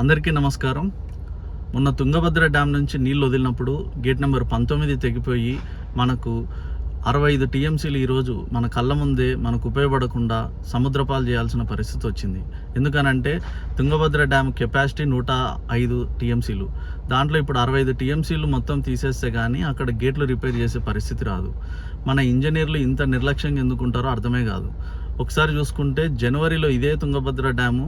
అందరికీ నమస్కారం. మొన్న తుంగభద్ర డ్యామ్ నుంచి నీళ్ళు వదిలినప్పుడు గేట్ నెంబర్ పంతొమ్మిది తెగిపోయి మనకు అరవై ఐదు టీఎంసీలు ఈరోజు మన కళ్ళ ముందే మనకు ఉపయోగపడకుండా సముద్రపాలు చేయాల్సిన పరిస్థితి వచ్చింది. ఎందుకనంటే తుంగభద్ర డ్యామ్ కెపాసిటీ నూట ఐదు టీఎంసీలు. దాంట్లో ఇప్పుడు అరవై ఐదు టీఎంసీలు మొత్తం తీసేస్తే కానీ అక్కడ గేట్లు రిపేర్ చేసే పరిస్థితి రాదు. మన ఇంజనీర్లు ఇంత నిర్లక్ష్యంగా ఎందుకుంటారో అర్థమే కాదు. ఒకసారి చూసుకుంటే జనవరిలో ఇదే తుంగభద్ర డ్యాము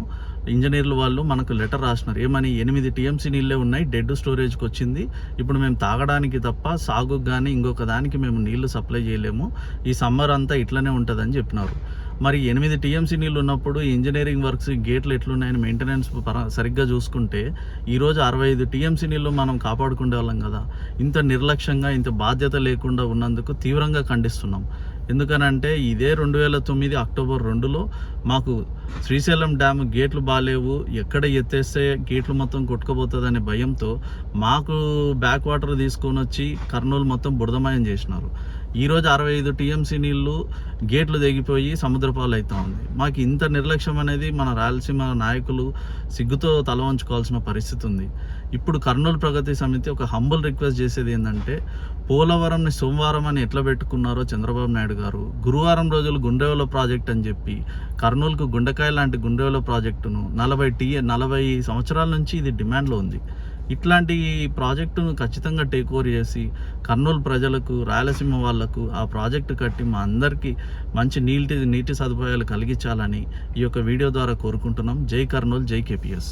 ఇంజనీర్లు వాళ్ళు మనకు లెటర్ రాసినారు. ఏమని? ఎనిమిది టీఎంసీ నీళ్ళే ఉన్నాయి డెడ్ స్టోరేజ్కి వచ్చింది. ఇప్పుడు మేము తాగడానికి తప్ప సాగుకు కానీ ఇంకొక దానికి మేము నీళ్ళు సప్లై చేయలేము. ఈ సమ్మర్ అంతా ఇట్లనే ఉంటుందని చెప్పినారు. మరి ఎనిమిది టీఎంసీ నీళ్ళు ఉన్నప్పుడు ఇంజనీరింగ్ వర్క్స్ గేట్లు ఎట్లున్నాయని మెయింటెనెన్స్ పర సరిగ్గా చూసుకుంటే ఈరోజు అరవై ఐదు టీఎంసీ నీళ్ళు మనం కాపాడుకునే వాళ్ళం కదా. ఇంత నిర్లక్ష్యంగా ఇంత బాధ్యత లేకుండా ఉన్నందుకు తీవ్రంగా ఖండిస్తున్నాం. ఎందుకనంటే ఇదే రెండు వేల తొమ్మిది అక్టోబర్ రెండులో మాకు శ్రీశైలం డ్యామ్ గేట్లు బాగాలేవు ఎక్కడ ఎత్తేస్తే గేట్లు మొత్తం కొట్టుకుపోతుందనే భయంతో మాకు బ్యాక్ వాటర్ తీసుకొని వచ్చి కర్నూలు మొత్తం బురదమయం చేసినారు. ఈరోజు అరవై ఐదు టీఎంసీ నీళ్ళు గేట్లు తెగిపోయి సముద్రపాలు అవుతా ఉంది. మాకు ఇంత నిర్లక్ష్యం అనేది మన రాయలసీమ నాయకులు సిగ్గుతో తల వంచుకోవాల్సిన పరిస్థితి ఉంది. ఇప్పుడు కర్నూలు ప్రగతి సమితి ఒక హంబుల్ రిక్వెస్ట్ చేసేది ఏంటంటే పోలవరంని సోమవారం అని ఎట్లా పెట్టుకున్నారో చంద్రబాబు నాయుడు గారు గురువారం రోజులు గుండెవల ప్రాజెక్ట్ అని చెప్పి కర్నూలుకు గుండెకాయ లాంటి గుండెవల ప్రాజెక్టును నలభై టీ నలభై సంవత్సరాల నుంచి ఇది డిమాండ్లో ఉంది. ఇట్లాంటి ప్రాజెక్టును ఖచ్చితంగా టేక్ ఓవర్ చేసి కర్నూలు ప్రజలకు రాయలసీమ వాళ్ళకు ఆ ప్రాజెక్టు కట్టి మా అందరికీ మంచి నీటి నీటి సదుపాయాలు కలిగించాలని ఈ యొక్క వీడియో ద్వారా కోరుకుంటున్నాం. జై కర్నూలు జై కేపీఎస్.